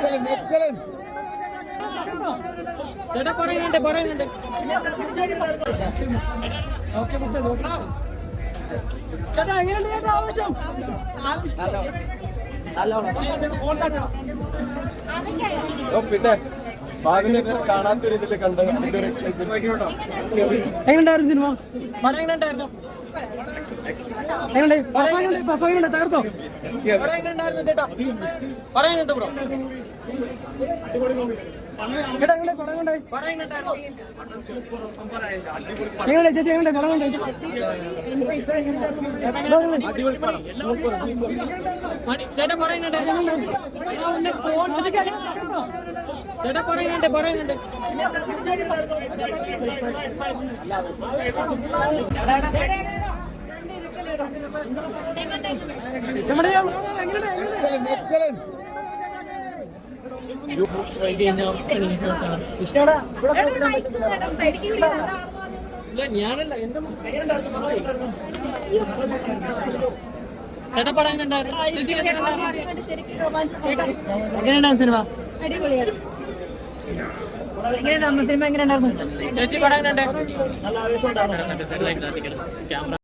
Excellent, excellent ചേട്ടാ എങ്ങനെയുണ്ട് ചേട്ടാ ആവശ്യം ഓ, പിന്നെ ഭാവിനെ കാണാത്തൊരു ഇതിൽ കണ്ടത്. എങ്ങനെയുണ്ടായിരുന്നു സിനിമ? പടം എങ്ങനെയുണ്ടായിരുന്നു? എങ്ങനെയുണ്ട് തകർത്തോ? പറയുന്നുണ്ട് ബ്രോ. ചേട്ടാ എങ്ങനെ പടം എങ്ങനെയുണ്ടായിരുന്നു എങ്ങനെയുണ്ട് ചേച്ചി? എങ്ങനെയുണ്ട് പടം കൊണ്ടായി ചേട്ടാ പറയുന്നുണ്ട്. ഫോൺ ചേട്ടാ. ഇഷ്ടമാടാ സൈഡിലേക്ക് ഇല്ല ഞാനല്ല എന്റെ ചേട്ടാ പടം ചേച്ചി എങ്ങനെയുണ്ടായിരുന്നു ശരിക്കും രോമാഞ്ചം എങ്ങനെയുണ്ടായിരുന്നു സിനിമ? അടിപൊളിയായിരുന്നു എങ്ങനെയുണ്ടായിരുന്നു സിനിമ എങ്ങനെയുണ്ടായിരുന്നു ചേച്ചി പടം എങ്ങനെയുണ്ട്? നല്ല ആവേശം ഉണ്ടായിരുന്നു ക്യാമറ